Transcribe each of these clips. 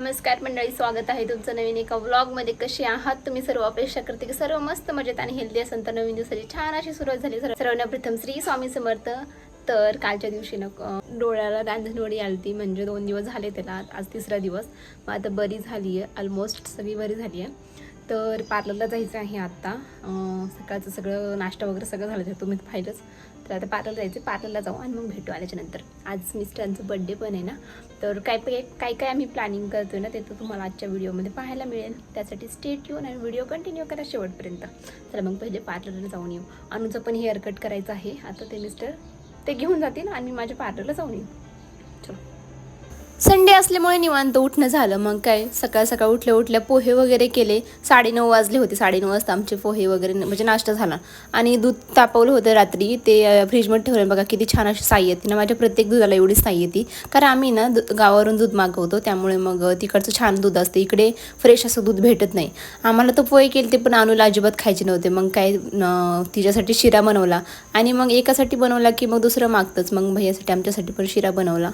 नमस्कार मंडळी स्वागत आहे तुमचं नवीन एका व्लॉगमध्ये कशी आहात तुम्ही सर्व? अपेक्षा करते की सर्व मस्त मजेत आणि हेल्दी असेल तर नवीन दिवसाची छान अशी सुरुवात झाली. सर्वप्रथम सर्वांना प्रथम श्री स्वामी समर्थ. तर कालच्या दिवशी न डोळ्याला रांधणवडी आलती. म्हणजे दोन दिवस झाले त्याला. आज तिसरा दिवस. मग आता बरी झाली आहे ऑलमोस्ट सगळी बरी झाली आहे तर पार्लरला जायचं आहे आत्ता सकाळचं सगळं नाश्ता वगैरे सगळं झालं. तर तुम्ही पाहिलंच. तर आता पार्लरला जायचं पार्लरला जाऊ आणि मग भेटू आल्याच्यानंतर. आज मिस्टरांचं बड्डे पण आहे ना. तर काय काय काय काय आम्ही प्लॅनिंग करतो ना ते तर तुम्हाला आजच्या व्हिडिओमध्ये पाहायला मिळेल. त्यासाठी स्टेट येऊन आणि व्हिडिओ कंटिन्यू करा शेवटपर्यंत. चला मग पहिले पार्लरला जाऊन येऊ. अनुचं पण हेअर कट करायचं आहे. आता ते मिस्टर ते घेऊन जातील आणि माझ्या पार्लरला जाऊन येऊ. चलो. संडे असल्यामुळे निवांत उठणं झालं. मग काय सकाळ सकाळ उठल्या उठल्या पोहे वगैरे केले. साडेनऊ वाजले होते साडेनऊ वाजता आमचे पोहे वगैरे म्हणजे नाश्ता झाला. आणि दूध तापवलं होतं रात्री. ते फ्रीजमध्ये ठेवलं. बघा किती छान अशी साई येते ना माझ्या प्रत्येक दुधाला एवढी साई येते. कारण आम्ही ना दु- गावावरून दूध मागवतो. त्यामुळे मग तिकडचं छान दूध असतं. इकडे फ्रेश असं दूध भेटत नाही. आम्हाला तर पोहे केले ते पण अनुला अजिबात खायचे नव्हते. मग काय तिच्यासाठी शिरा बनवला. आणि मग एकासाठी बनवला की मग दुसरं मागतंच. मग भैयासाठी आमच्यासाठी पण शिरा बनवला.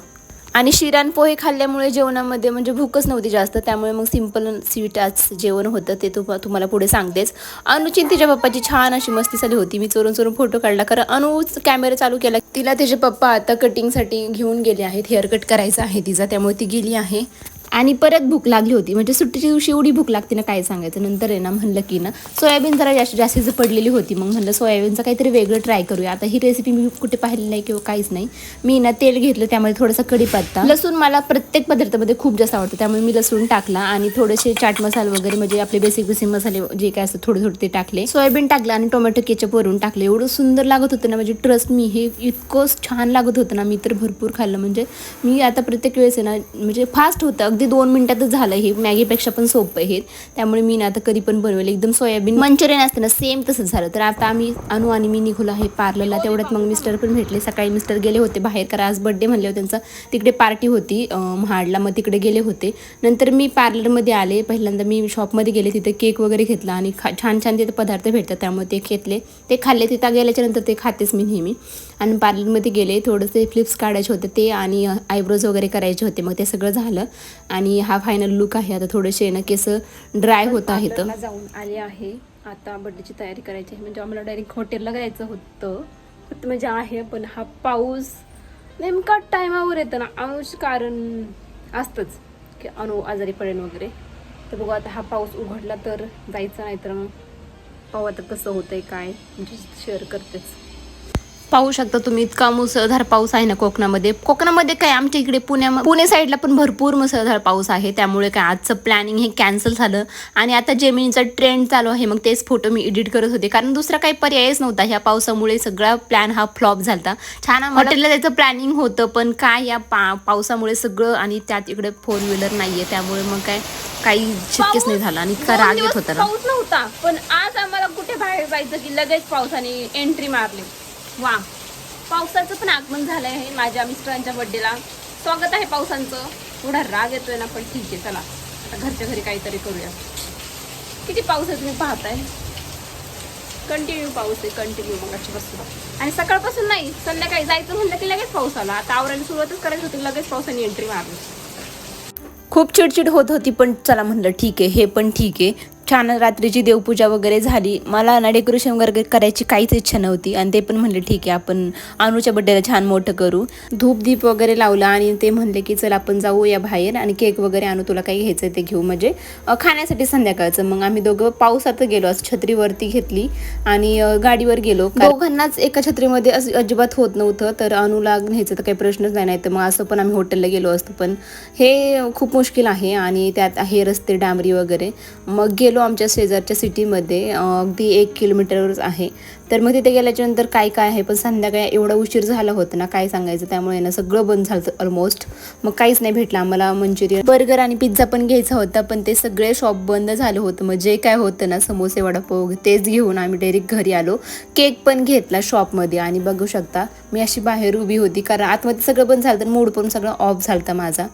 आणि शिरान पोहे खाल्ल्यामुळे जेवणामध्ये म्हणजे भूकच नव्हती जास्त. त्यामुळे मग सिंपल स्वीट आज जेवण होतं ते तुम तुम्हाला पुढे सांगतेच. अनुची तिच्या पप्पाची छान अशी मस्ती झाली होती. मी चोरून चोरून फोटो काढला. कारण अनुच कॅमेरा चालू केला. तिला तिचे पप्पा आता कटिंगसाठी घेऊन गेले आहेत. हेअर कट करायचं आहे तिचा. त्यामुळे ती गेली आहे. आणि परत भूक लागली होती. म्हणजे सुट्टीच्या दिवशी एवढी भूक लागते ना काय सांगायचं? नंतर आहे ना म्हणलं की ना सोयाबीन जरा जास्त जास्तीच पडलेली होती मग म्हणलं सोयाबीनचं काहीतरी वेगळं ट्राय करूया. आता ही रेसिपी मी कुठे पाहिली नाही किंवा काहीच नाही. मी ना तेल घेतलं त्यामुळे थोडासा कढीपत्ता लसूण मला प्रत्येक पदार्थामध्ये खूप जास्त आवडतं. त्यामुळे मी लसूण टाकला आणि थोडेसे चाट मसाला वगैरे म्हणजे आपले बेसिक बेसिक मसाले जे काय असतं थोडे थोडे ते टाकले. सोयाबीन टाकलं आणि टोमॅटो केचप वरून टाकले. एवढं सुंदर लागत होतं ना म्हणजे ट्रस्ट मी हे इतकं छान लागत होतं ना मी तर भरपूर खाल्लं. म्हणजे मी आता प्रत्येक वेळेस आहे ना म्हणजे फास्ट होतं. अगदी दोन मिनिटातच झालं. हे मॅगीपेक्षा पण सोपं आहे हे. त्यामुळे मी ना आता कधी पण बनवले. एकदम सोयाबीन मंचुरियन असतं ना सेम तसंच झालं. तर आता आम्ही अनु आणि मी निघलो आहे पार्लरला. तेवढ्यात मग मिस्टर पण भेटले. सकाळी मिस्टर गेले होते बाहेर. कारण आज बड्डे म्हणले होते त्यांचा. तिकडे पार्टी होती महाडला. मग तिकडे गेले होते. नंतर मी पार्लरमध्ये आले. पहिल्यांदा मी शॉपमध्ये गेले. तिथे केक वगैरे घेतला. आणि खा छान छान तिथे पदार्थ भेटतात. त्यामुळे ते घेतले. ते खाल्ले. तिथं गेल्याच्यानंतर ते खातेच मी नेहमी. आणि पार्लरमध्ये गेले. थोडेसे फ्लिप्स काढायचे होते ते आणि आयब्रोज वगैरे करायचे होते. मग ते सगळं झालं. आणि हा फायनल लुक आहे. आता थोडेसे ना केस ड्राय होत आहेत. जाऊन आले आहे. आता बर्थडेची तयारी करायची आहे. म्हणजे आम्हाला डायरेक्ट हॉटेलला जायचं होतं. फक्त म्हणजे आहे पण हा पाऊस नेमका टायमावर येतो ना. अनुष कारण असतंच की अनु आजारी पडेल वगैरे. तर बघू आता हा पाऊस उघडला तर जायचं नाही तर मग पाहू आता कसं होतंय काय. म्हणजे शेअर करतेच. पाहू शकता तुम्ही इतका मुसळधार पाऊस आहे ना कोकणामध्ये. कोकणामध्ये काय आमच्या इकडे पुण्या पुणे साईडला पण भरपूर मुसळधार पाऊस आहे. त्यामुळे काय आजचं प्लॅनिंग हे कॅन्सल झालं. आणि आता जेमिनीचा ट्रेंड चालू आहे मग तेच फोटो मी एडिट करत होते. कारण दुसरा काही पर्यायच नव्हता ह्या पावसामुळे सगळा प्लॅन हा फ्लॉप झाला छान हॉटेलला जायचं प्लॅनिंग होतं पण काय या पा पावसामुळे सगळं आणि त्यात इकडे फोर व्हीलर नाहीये. त्यामुळे मग काय काही शक्यच नाही झालं. आणि इतका राग येत होता पाऊस नव्हता पण आज आम्हाला कुठे बाहेर जायचं की लगेच पावसाने एंट्री मारली. वा पावसाचं पण आगमन झालं आहे माझ्या मिस्टरांच्या बर्थडेला स्वागत आहे पावसांचं. थोडा राग येतोय ना पण ठीक आहे चला. आता घरच्या घरी काहीतरी करूया. किती पाऊस आहे तुम्ही पाहताय? कंटिन्यू पाऊस आहे कंटिन्यू मग बसून आणि सकाळपासून नाही संध्याकाळी जायचं म्हणलं की लगेच पाऊस आला. आता आवरायला सुरुवातच करायची होती लगेच पावसाने एंट्री मारली. खूप चिडचिड होत होती पण चला म्हणलं ठीक आहे हे पण ठीक आहे. छान रात्रीची देवपूजा वगैरे झाली. मला ना डेकोरेशन वगैरे करायची काहीच इच्छा नव्हती. आणि ते पण म्हणले ठीक आहे आपण अनुच्या बड्डेला छान मोठं करू. धूप दीप वगैरे लावला आणि ते म्हणले की चल आपण जाऊया बाहेर आणि केक वगैरे आणू. तुला काही घ्यायचं ते घेऊ. म्हणजे खाण्यासाठी संध्याकाळचं. मग आम्ही दोघं पावसात गेलो. असं छत्रीवरती घेतली आणि गाडीवर गेलो. दोघांनाच एका छत्रीमध्ये असं अजिबात होत नव्हतं. तर अनुला घ्यायचं तर काही प्रश्नच नाही. नाही तर मग असं पण आम्ही हॉटेलला गेलो असतो. पण हे खूप मुश्किल आहे. आणि त्यात हे रस्ते डांबरी वगैरे. मग गेलो आमच्या शेजारच्या सिटीमध्ये अगदी एक किलोमीटरवरच आहे. तर मग तिथे गेल्याच्यानंतर काय काय आहे? पण संध्याकाळी एवढा उशीर झाला होता ना काय सांगायचं? त्यामुळे ना सगळं बंद झालं ऑलमोस्ट मग काहीच नाही भेटलं आम्हाला म्हणजे मंचुरियन बर्गर आणि पिझ्झा पण घ्यायचा होता पण ते सगळे शॉप बंद झालं होतं. मग जे काय होतं ना समोसे वडापाव तेच घेऊन आम्ही डायरेक्ट घरी आलो. केक पण घेतला शॉपमध्ये आणि बघू शकता मी अशी बाहेर उभी होती कारण आतमध्ये सगळं बंद झालं तर मूड पण सगळं ऑफ झालं माझा.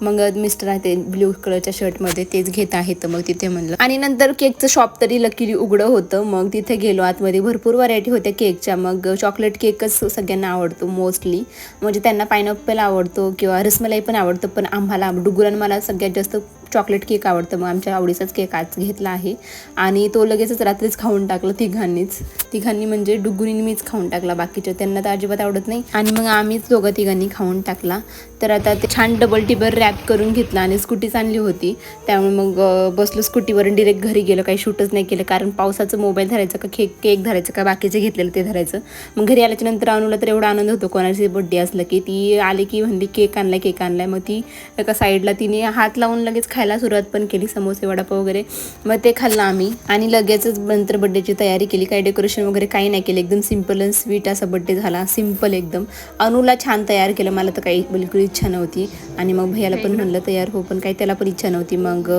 मग मिस्टर आहे ते ब्ल्यू कलरच्या शर्टमध्ये तेच घेत आहेत मग तिथे म्हणलं. आणि नंतर केकचं शॉप तरी लकीली उघडं होतं मग तिथे गेलो आतमध्ये भरपूर व्हरायटी होत्या केकच्या. मग चॉकलेट केकच सगळ्यांना आवडतो मोस्टली म्हणजे त्यांना पायनॅपल आवडतो किंवा रसमलाई पण आवडतं पण आम्हाला डुगुरान मला सगळ्यात जास्त चॉकलेट केक आवडतं. मग आमच्या आवडीचाच केक आज घेतला आहे. आणि तो लगेचच रात्रीच खाऊन टाकला तिघांनीच. तिघांनी म्हणजे डुगुरीने मीच खाऊन टाकला बाकीच्या. त्यांना तर अजिबात आवडत नाही. आणि मग आम्हीच दोघं तिघांनी खाऊन टाकला. तर आता ते छान डबल टिबर रॅप करून घेतला आणि स्कूटीच आणली होती. त्यामुळे मग बसलो स्कूटीवरून डिरेक्ट घरी गेलो. काही शूटच नाही केलं. कारण पावसाचं मोबाईल धरायचं का केक केक धरायचं का बाकीचे घेतलेलं ते धरायचं. मग घरी आल्याच्यानंतर अनुला तर एवढा आनंद होतो. कोणाची बड्डे असलं की ती आली की म्हणली केक आणलाय केक आणलाय. मग ती एका साईडला तिने हात लावून लगेच खायला सुरुवात पण केली समोसे वडापाव वगैरे. मग ते खाल्लं आम्ही. आणि लगेचच नंतर बड्डेची तयारी केली. काही डेकोरेशन वगैरे काही नाही केलं. एकदम सिंपल अँड स्वीट असा बड्डे झाला. सिंपल एकदम. अनुला छान तयार केलं. मला तर काही बिलकुल इच्छा नव्हती. आणि मग भैयाला पण म्हणलं तयार हो. पण काही त्याला पण इच्छा नव्हती. मग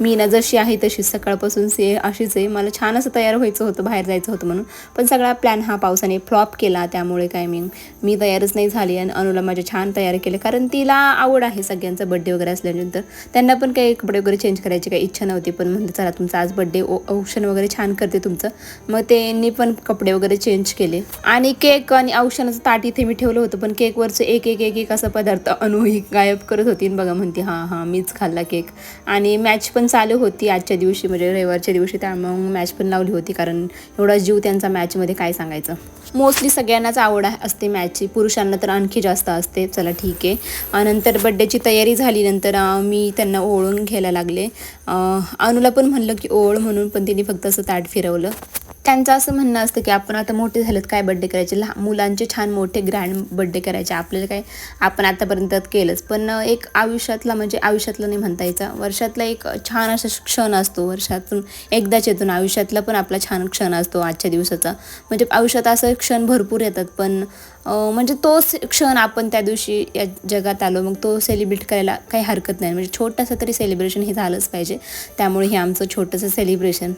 मी ना जशी आहे तशी सकाळपासून से अशीच आहे. मला छान असं तयार व्हायचं होतं. बाहेर जायचं होतं म्हणून. पण सगळा प्लॅन हा पावसाने फ्लॉप केला. त्यामुळे काय मी मी तयारच नाही झाली. आणि अनुला माझ्या छान तयार केलं. कारण तिला आवड आहे सगळ्यांचा बड्डे वगैरे असल्यानंतर. त्यांना पण काही कपडे वगैरे चेंज करायची काही इच्छा नव्हती पण म्हणलं चला तुमचा आज बड्डे औषण वगैरे छान करते तुमचं. मग त्यांनी पण कपडे वगैरे चेंज केले. आणि केक आणि औषणाचं ताट इथे मी ठेवलं होतं पण केकवरचं एक एक एक एक असा पदार्थ अनुही गायब करत होती बघा म्हणते हां हां मीच खाल्ला केक आणि मॅच पण चालू होती आजच्या दिवशी म्हणजे रविवारच्या दिवशी त्यामुळे मग मॅच पण लावली होती कारण एवढा जीव त्यांचा मॅचमध्ये काय सांगायचं. मोस्टली सगळ्यांनाच आवड आहे- असते मॅचची पुरुषांना तर आणखी जास्त असते चला ठीक आहे. नंतर बड्डेची तयारी झाली नंतर मी त्यांना ओळून घ्यायला लागले. अनुला पण म्हणलं की ओळ म्हणून पण तिने फक्त असं ताट फिरवलं. त्यांचं असं म्हणणं असतं की आपण आता मोठे झालेत काय बड्डे करायचे? लहान मुलांचे छान मोठे ग्रँड बड्डे करायचे. आपल्याला काय आपण आतापर्यंत केलंच. पण एक आयुष्यातला म्हणजे आयुष्यातला नाही म्हणता यायचा. वर्षातला एक छान असा क्षण असतो. वर्षातून एकदाच येतो ना. आयुष्यातला पण आपला छान क्षण असतो आजच्या दिवसाचा. म्हणजे आयुष्यात असं क्षण भरपूर येतात. पण म्हणजे तोच क्षण आपण त्या दिवशी या जगात आलो मग तो सेलिब्रेट करायला काही हरकत नाही. म्हणजे छोटंसं तरी सेलिब्रेशन हे झालंच पाहिजे. त्यामुळे हे आमचं छोटंसं सेलिब्रेशन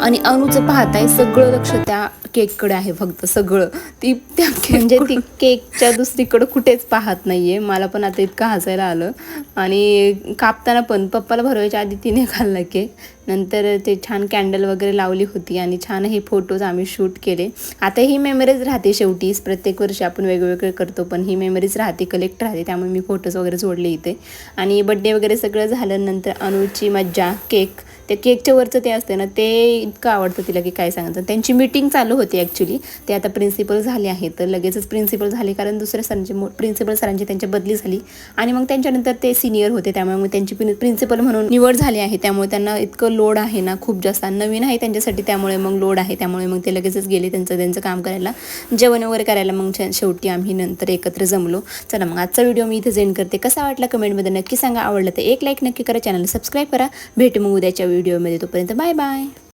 आणि अनुचं पाहताय सगळं लक्ष त्या केककडे आहे फक्त सगळं. ती त्या म्हणजे ती केकच्या दुसरीकडं कुठेच पाहत नाहीये. मला पण आता इतकं हसायला आलं. आणि कापताना पण पप्पाला भरवायच्या आधी तिने खाल्ला केक. नंतर ते छान कॅन्डल वगैरे लावली होती आणि छान हे फोटोज आम्ही शूट केले. आता ही मेमरीज राहते शेवटी. प्रत्येक वर्षी आपण वेगवेगळे करतो पण ही मेमरीज राहते कलेक्ट राहते. त्यामुळे मी फोटोज वगैरे जोडले इथे. आणि बड्डे वगैरे सगळं झालं नंतर अनुची मज्जा केक ते केकच्या वरचं ते असते ना ते इतकं आवडतं तिला की काय सांगायचं. त्यांची मीटिंग चालू होती ॲक्च्युली ते आता प्रिन्सिपल झाले आहेत. तर लगेचच प्रिन्सिपल झाले कारण दुसऱ्या सरांची प्रिन्सिपल सरांची त्यांच्या बदली झाली. आणि मग त्यांच्यानंतर ते सिनियर होते. त्यामुळे मग त्यांची प्रिन्सिपल म्हणून निवड झाली आहे. त्यामुळे त्यांना इतकं लोड आहे ना खूप जास्त. नवीन आहे त्यांच्यासाठी त्यामुळे मग लोड आहे. त्यामुळे मग ते लगेचच गेले त्यांचं त्यांचं काम करायला. जेवण वगैरे करायला मग शेवटी आम्ही नंतर एकत्र जमलो. चला मग आजचा व्हिडिओ मी इथे जेंड करते. कसा वाटला कमेंटमध्ये नक्की सांगा. आवडलं तर एक लाईक नक्की करा. चॅनल सबस्क्राईब करा. भेट मग उद्याच्या व्हिडिओमध्ये तोपर्यंत बाय बाय